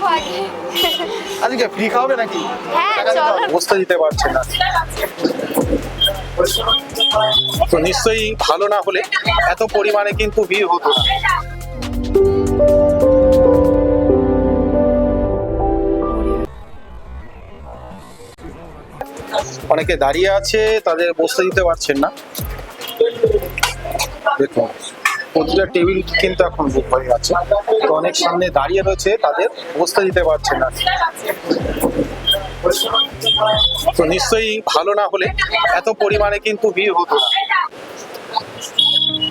দেখো আগে। আজকে ফ্রি খাওয়াবে নাকি? হ্যাঁ, চলো। বসতে দিতে পারছে না। তো নিশ্চয়ই ভালো না হলে এত পরিমাণে কিন্তু ভিড় হতো না। অনেকে দাঁড়িয়ে আছে তাদের বসতে দিতে পারছেন না। দেখুন। প্রতিটা টেবিল কিন্তু এখন বুক হয়ে গেছে। তো অনেক সামনে দাঁড়িয়ে রয়েছে তাদের বসতে দিতে পারছে না। তো নিশ্চয়ই ভালো না হলে এত পরিমাণে কিন্তু ভিড় হতো না।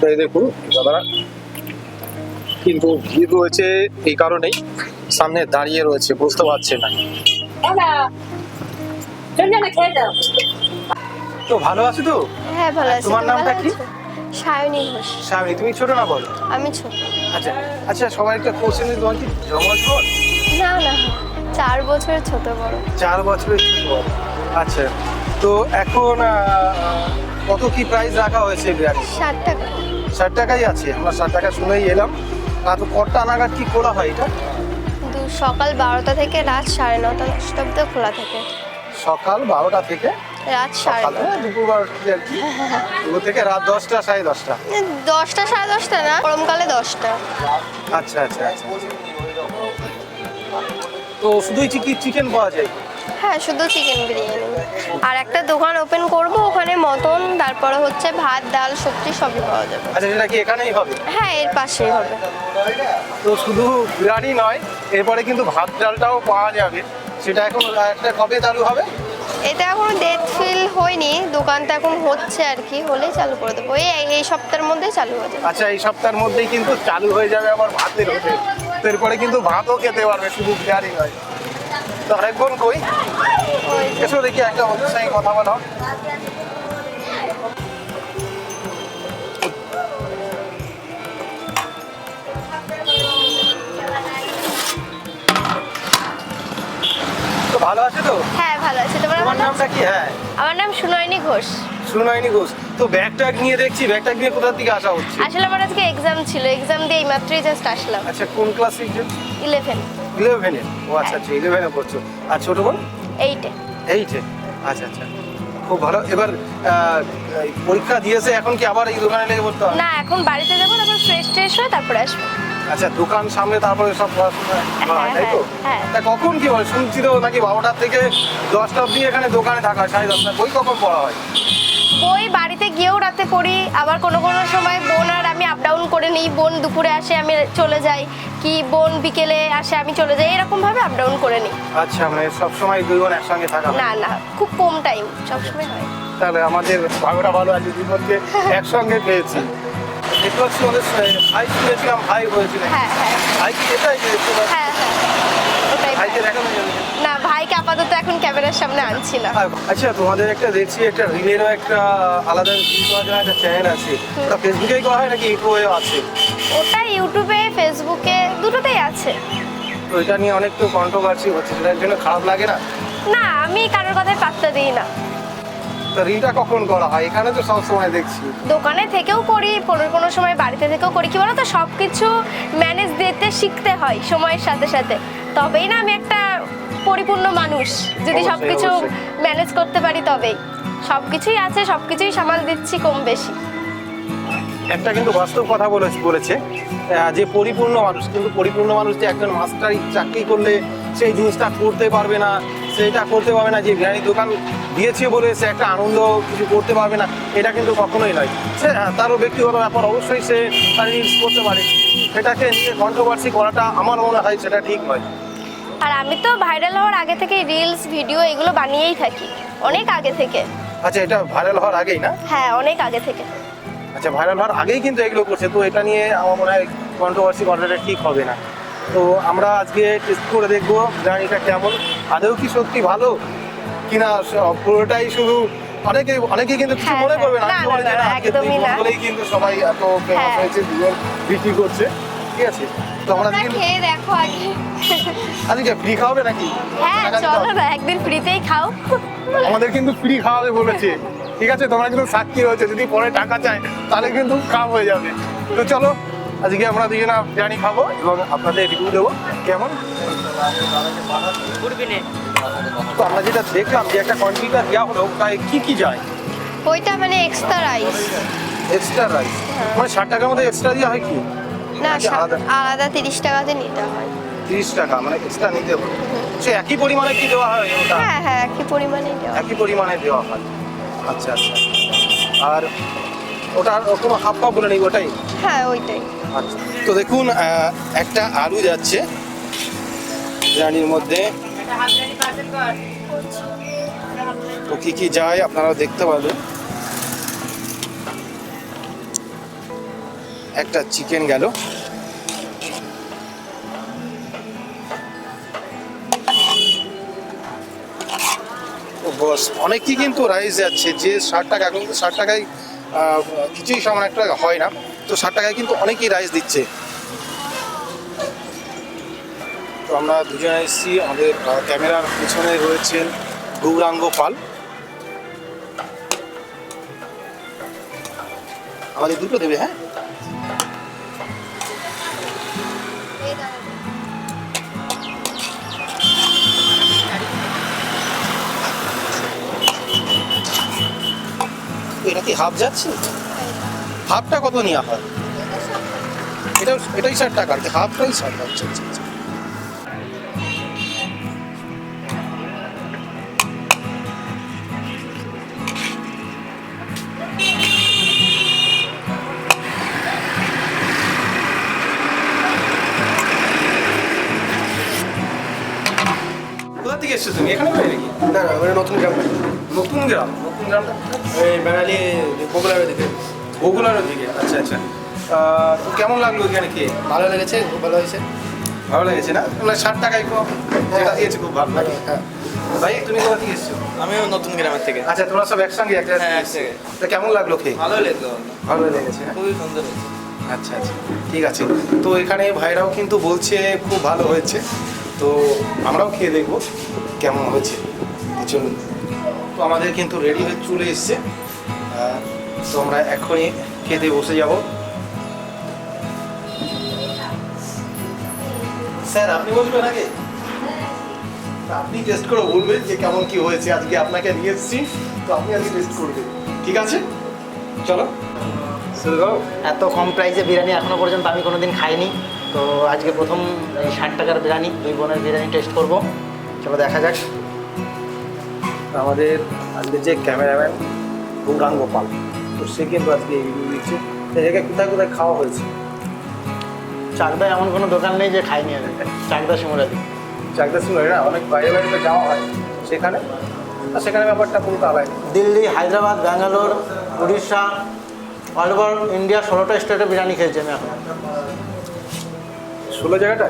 তো দেখুন দাদারা কিন্তু ভিড় রয়েছে এই কারণেই সামনে দাঁড়িয়ে রয়েছে বুঝতে পারছে না. তো ভালো আছো তো? হ্যাঁ ভালো আছি। তোমার নামটা কি? সায়নী ঘোষ। স্বামী তুমি ছোট না বলো আমি ছোট। আচ্ছা আচ্ছা সবাই একটা কোশ্চেন তোমার কি জমজ বোন? না না চার বছরের ছোট বড়। চার বছরের ছোট বড়। আচ্ছা তো এখন কত কি প্রাইস রাখা হয়েছে বিরিয়ানি? ষাট টাকা। ষাট টাকাই আছে আমরা ষাট টাকা শুনেই এলাম। আর তো কটা নাগাদ কি খোলা হয় এটা? সকাল বারোটা থেকে রাত সাড়ে নটা দশটা অব্দি খোলা থাকে। সকাল বারোটা থেকে রাত সাড়ে সকাল? দুপুর থেকে রাত দশটা সাড়ে দশটা। দশটা সাড়ে দশটা না? গরমকালে দশটা। আচ্ছা আচ্ছা আচ্ছা। তো শুধুই চিকেন পাওয়া যায়? হ্যাঁ শুধু চিকেন বিরিয়ানি। আর একটা দোকান ওপেন করব ওখানে মটন তারপরে হচ্ছে ভাত ডাল সবজি সবই পাওয়া যাবে। আচ্ছা সেটা কি এখানেই হবে? হ্যাঁ এর পাশেই হবে। তো শুধু বিরিয়ানি নয় এরপরে কিন্তু ভাত ডালটাও পাওয়া যাবে। সেটা এখন একটা কবে চালু হবে? এটা এখনও ডেট ফিল হয়নি, দোকানটা এখন হচ্ছে আর কি, হলেই চালু করে দেবো। এই এই সপ্তাহের মধ্যেই চালু হয়ে যাবে। আচ্ছা এই সপ্তাহের মধ্যেই কিন্তু চালু হয়ে যাবে আবার ভাতের হোটেল এরপরে কিন্তু ভাতও খেতে পারবে, শুধু বিরিয়ানি নয়। তো আরেকজন কই? এসো দেখি একটা ওদের সঙ্গে কথা বলো। ভালো আছে তো হ্যাঁ ভালো আছে তোমার তোমার ভালো নামটা কি? হ্যাঁ। আমার নাম সুনয়নী ঘোষ। সুনয়নী ঘোষ। তো ব্যাগ ট্যাগ নিয়ে দেখছি ব্যাগ ট্যাগ নিয়ে কোথা থেকে আসা হচ্ছে? আসলে আমার আজকে এক্সাম ছিল। এক্সাম দিয়ে এইমাত্রই জাস্ট আসলাম। আচ্ছা কোন ক্লাসে ইলেভেন ইলেভেনে ও আচ্ছা আচ্ছা ইলেভেনে পড়ছো। আর ছোট বোন? এইটে এইটে আচ্ছা আচ্ছা। খুব ভালো। এবার পরীক্ষা দিয়েছে এখন কি আবার এই দোকানে লেগে পড়তে হবে? না এখন বাড়িতে যাব তারপর ফ্রেশ ট্রেশ হয়ে তারপরে আসব। আচ্ছা দোকান সামনে তারপরে সব পড়াশোনা হয়, তাই তো? হ্যাঁ, হ্যাঁ। তা কখন কি হয়? শুনছি তো নাকি বারোটার থেকে দশটা অব্দি এখানে দোকানে থাকা হয়, সাড়ে দশটা বই কখন পড়া হয়? বই বাড়িতে গিয়েও রাতে পড়ি আবার কোনো কোনো সময় বোন আর আমি আপ ডাউন করে নিই। বোন দুপুরে আসে আমি চলে যাই। কি বোন বিকেলে আসে আমি চলে যাই। এরকম ভাবে আপ ডাউন করে নিই। আচ্ছা মানে সব সময় দুই বোন একসঙ্গে থাকা না না খুব কম টাইম সবসময় হয়। তাহলে আমাদের ভাগটা ভালো আছে দুই বোনকে একসঙ্গে পেয়েছি। দেখতে পাচ্ছি ওদের ভাই শুনেছিলাম হয়েছিল। হ্যাঁ হ্যাঁ। ভাই কি এটাই যে হ্যাঁ হ্যাঁ। ভাইকে দেখানো যাবে না ভাইকে আপাতত এখন ক্যামেরার সামনে আনছি না। আচ্ছা তোমাদের একটা দেখছি একটা রিলেরও একটা আলাদা একটা চ্যানেল আছে। ওটা ফেসবুকেই করা হয় নাকি ইউটিউবেও আছে? ওটা ইউটিউবে ফেসবুকে দুটোতেই আছে। তো এটা নিয়ে অনেক তো কন্ট্রোভার্সি হচ্ছে সেটার জন্য খারাপ লাগে না? না আমি কারোর কথায় পাত্তা দিই না। তো রিলটা কখন করা হয়? এখানে তো সব সময় দেখছি। দোকানে থেকেও করি কোনো কোনো সময় বাড়িতে থেকেও করি। কি বলতো? সব কিছু ম্যানেজ দিতে শিখতে হয় সময়ের সাথে সাথে। তবেই না আমি একটা পরিপূর্ণ মানুষ। যদি সব কিছু ম্যানেজ করতে পারি তবেই। সব কিছুই আছে সব কিছুই সামাল দিচ্ছি কম বেশি। একটা কিন্তু বাস্তব কথা বলেছে বলেছে যে পরিপূর্ণ মানুষ। কিন্তু পরিপূর্ণ মানুষ যে একজন মাস্টার চাকরি করলে সেই জিনিসটা করতে পারবে না সেটা করতে পারবে না যে বিরিয়ানি দোকান দিয়েছে বলে সে একটা আনন্দ কিছু করতে পারবে না এটা কিন্তু কখনোই নয়। সে হ্যাঁ, তারও ব্যক্তিগত ব্যাপার অবশ্যই সে তার রিলস করতে পারে। সেটাকে নিয়ে কন্ট্রোভার্সি করাটা আমার মনে হয় সেটা ঠিক নয়। আর আমি তো ভাইরাল হওয়ার আগে থেকে রিলস ভিডিও এগুলো বানিয়েই থাকি অনেক আগে থেকে। আচ্ছা এটা ভাইরাল হওয়ার আগেই না? হ্যাঁ অনেক আগে থেকে। আচ্ছা ভাইরাল হওয়ার আগেই কিন্তু এগুলো করছে তো এটা নিয়ে আমার মনে হয় কন্ট্রোভার্সি করাটা ঠিক হবে না। তো আমরা আজকে টেস্ট করে দেখব বিরিয়ানিটা কেমন। আদৌ কি সত্যি ভালো? কিনা পুরোটাই শুধু অনেকে অনেকে কিন্তু কিছু হ্যাঁ, মনে হ্যাঁ। করবে না। বলেই কিন্তু সবাই এত ফেমাস হ্যাঁ। হয়েছে দুজন বিক্রি করছে। ঠিক আছে? তো আমরা তোমরা খেয়ে দেখো আগে। আজকে ফ্রি খাওয়াবে নাকি? হ্যাঁ চলো না একদিন ফ্রিতেই খাও। আমাদের কিন্তু ফ্রি খাওয়াবে বলেছে। ঠিক আছে? তোমরা কিন্তু সাক্ষী হয়েছে। যদি পরে টাকা চায় তাহলে কিন্তু হয়ে যাবে। তো চলো আজকে আমরা দুজনে বিরিয়ানি খাব এবং আপনাদের রিভিউ দেবো। কেমন? তো আমরা যেটা দেখলাম যে একটা কন্টিনিউটা দেওয়া হলো ওটায় কি কি যায়? ওইটা মানে এক্সট্রা রাইস এক্সট্রা রাইস মানে ষাট টাকার মধ্যে এক্সট্রা দেওয়া হয় কি? না আলাদা? তিরিশ টাকাতে নিতে হয়। তিরিশ টাকা মানে এক্সট্রা নিতে হবে। সে একই পরিমাণে কি দেওয়া হয় ওটা? হ্যাঁ হ্যাঁ একই পরিমাণে দেওয়া একই পরিমাণে দেওয়া হয়। আচ্ছা আচ্ছা আর ওটা কোনো হাফ পা বলে নেই ওটাই? হ্যাঁ ওইটাই। আচ্ছা। তো দেখুন একটা আলু যাচ্ছে। বিরিয়ানির মধ্যে। তো কি কি যায় আপনারা দেখতে পাবেন একটা চিকেন গেল। বস, অনেকই কিন্তু রাইস যাচ্ছে। যে ষাট টাকা, এখন ষাট টাকায় কিছুই সামান একটা হয় না। তো ষাট টাকায় কিন্তু অনেকেই রাইস দিচ্ছে। তো আমরা দুজনে এসেছি, আমাদের ক্যামেরার পিছনে রয়েছেন গৌরাঙ্গ পাল। আমাদের দুটো দেবে হ্যাঁ? এটা কি হাফ যাচ্ছে? হাফটা কত নেওয়া হয়? এটা এটাই ষাট টাকা আর কি হাফটাই ষাট আচ্ছা। থেকে এসছো তুমি এখানে বাড়ি নাকি? না না মানে নতুন গ্রাম নতুন গ্রাম? নতুন গ্রামটা? ওই বাঙালি বগুড়ার দিকে। বগুলার দিকে আচ্ছা আচ্ছা। কেমন লাগল এখানে খেয়ে? ভালো লেগেছে খুব ভালো হয়েছে। ভালো লেগেছে না? মানে ষাট টাকায় খুব যেটা দিয়েছে খুব ভালো লাগে হ্যাঁ। ভাই তুমি কোথা থেকে এসছো? আমিও নতুন গ্রামের থেকে। আচ্ছা তোমরা সব একসঙ্গে একটা হ্যাঁ, একসঙ্গে। তা কেমন লাগল খেয়ে? ভালো লাগল। ভালো লেগেছে হ্যাঁ? খুবই সুন্দর হয়েছে। আচ্ছা আচ্ছা। ঠিক আছে। তো এখানে ভাইরাও কিন্তু বলছে খুব ভালো হয়েছে। তো আমরাও খেয়ে দেখব কেমন হয়েছে। চলুন। তো আমাদের কিন্তু রেডি হয়ে চলে এসছে। তো আমরা এখনই খেতে বসে যাব। স্যার, আপনি বলবেন আগে? আপনি টেস্ট করে বলবেন যে কেমন কি হয়েছে। আজকে আপনাকে নিয়ে এসেছি, তো আপনি আজকে টেস্ট করবেন। ঠিক আছে? চলো। এত কম প্রাইসে বিরিয়ানি এখনও পর্যন্ত আমি কোনোদিন খাইনি। তো আজকে প্রথম এই ষাট টাকার বিরিয়ানি দুই বোনের বিরিয়ানি টেস্ট করব। চলো দেখা যাক। আমাদের আজকে যে ক্যামেরাম্যান গৌরাঙ্গ গোপাল তো সে কিন্তু আজকে এই রিভিউ দিচ্ছে। তো জায়গায় কোথায় কোথায় খাওয়া হয়েছে? চাকদা এমন কোনো দোকান নেই যে খাইনি আমি। চাকদা শিমুরাদি চাকদা ছিল না অনেক বাইরে বাইরে যাওয়া হয়। সেখানে? আর সেখানে ব্যাপারটা পুরোটা আলাদা Delhi Hyderabad Bangalore Orissa all over India ষোলোটা স্টেটে বিরিয়ানি খেয়েছি আমি এখন। ষোলো জায়গাটা?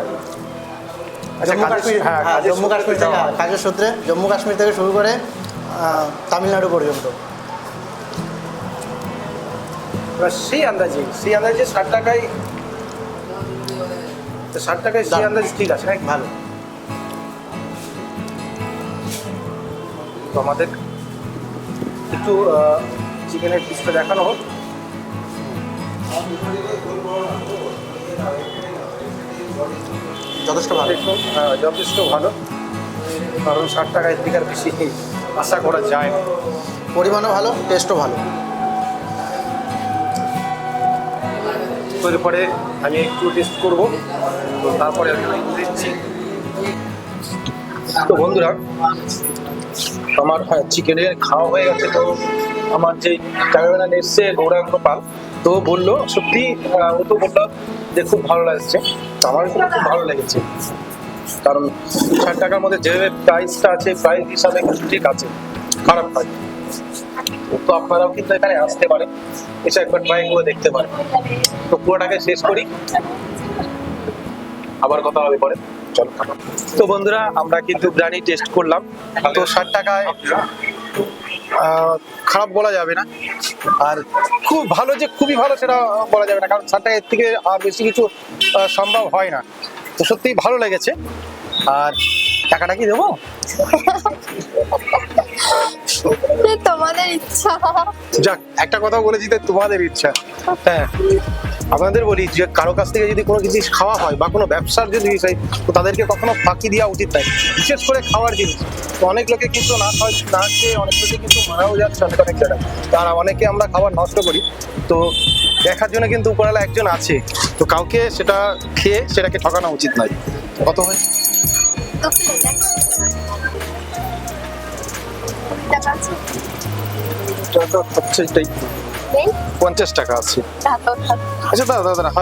আচ্ছা, জম্মু কাশ্মীর হ্যাঁ, হ্যাঁ জম্মু কাশ্মীর থেকে কাজের সূত্রে জম্মু কাশ্মীর থেকে শুরু করে তামিলনাড়ু পর্যন্ত। এবার সেই আন্দাজে সেই আন্দাজে ষাট টাকায় তো ষাট টাকায় সেই। আন্দাজে ঠিক আছে নাকি? ভালো। তো আমাদের একটু চিকেনের পিসটা দেখানো হোক। যথেষ্ট ভালো। যথেষ্ট ভালো। কারণ ষাট টাকায় থেকে আর বেশি আশা করা যায় না। পরিমাণও ভালো টেস্টও ভালো। এরপরে আমি একটু টেস্ট করব। তো তারপরে আমি দিচ্ছি তো বন্ধুরা আমার হ্যাঁ চিকেনের খাওয়া হয়ে গেছে। তো আমার যে ক্যামেরাম্যান এসছে গৌরাঙ্গ পাল তো বলল, সত্যি ও তো বলল যে খুব ভালো লাগছে। আমার খুব ভালো লেগেছে। কারণ ষাট টাকার মধ্যে যে প্রাইসটা আছে প্রাইস হিসাবে ঠিক আছে। খারাপ হয় তো আপনারাও কিন্তু এখানে আসতে পারেন। এসে একবার ট্রাই করে দেখতে পারেন। তো পুরোটাকে শেষ করি। আবার কথা হবে পরে। তো বন্ধুরা, আমরা কিন্তু বিরিয়ানি টেস্ট করলাম। তো ষাট টাকায় খারাপ বলা যাবে না। আর খুব ভালো যে খুবই ভালো সেটা বলা যাবে না কারণ টাকা এর থেকে আর বেশি কিছু সম্ভব হয় না। তো সত্যিই ভালো লেগেছে। আর টাকাটা কি দেবো? তোমাদের ইচ্ছা। যাক একটা কথা বলেছি তো তোমাদের ইচ্ছা। হ্যাঁ। আপনাদের বলি যে কারও কাছ থেকে যদি কোনো জিনিস খাওয়া হয় বা কোনো ব্যবসার যদি বিষয় তো তাদেরকে কখনো ফাঁকি দেওয়া উচিত নয়। বিশেষ করে খাওয়ার জিনিস। তো অনেক লোকে কিন্তু না খাওয়া না খেয়ে অনেক লোকে কিন্তু মারাও যাচ্ছে অনেক অনেক জায়গায়। তারা অনেকে আমরা খাবার নষ্ট করি। তো দেখার জন্য কিন্তু উপরওয়ালা একজন আছে। তো কাউকে সেটা খেয়ে সেটাকে ঠকানো উচিত নয়। কত হয়? টাকা পঞ্চাশ টাকা আছে। আচ্ছা দাদা দাদা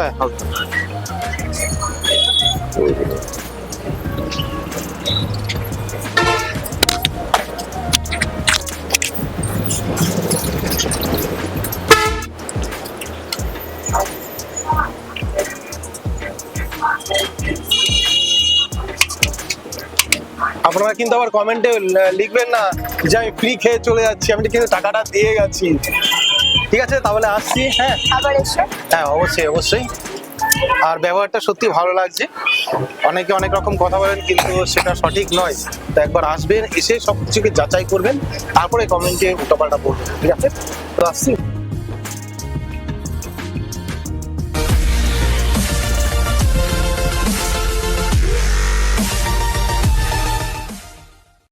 আপনারা কিন্তু আবার কমেন্টে লিখবেন না যে আমি ফ্রি খেয়ে চলে যাচ্ছি, আমি কিন্তু টাকাটা দিয়ে গেছি। ঠিক আছে তাহলে আসছি হ্যাঁ। আবার এসো। হ্যাঁ অবশ্যই অবশ্যই। আর ব্যবহারটা সত্যি ভালো লাগছে। অনেকে অনেক রকম কথা বলেন কিন্তু সেটা সঠিক নয়। তো একবার আসবেন এসে সব কিছুকে যাচাই করবেন তারপরে কমেন্টে উল্টোপাল্টা বলবেন ঠিক আছে? তো আসছি।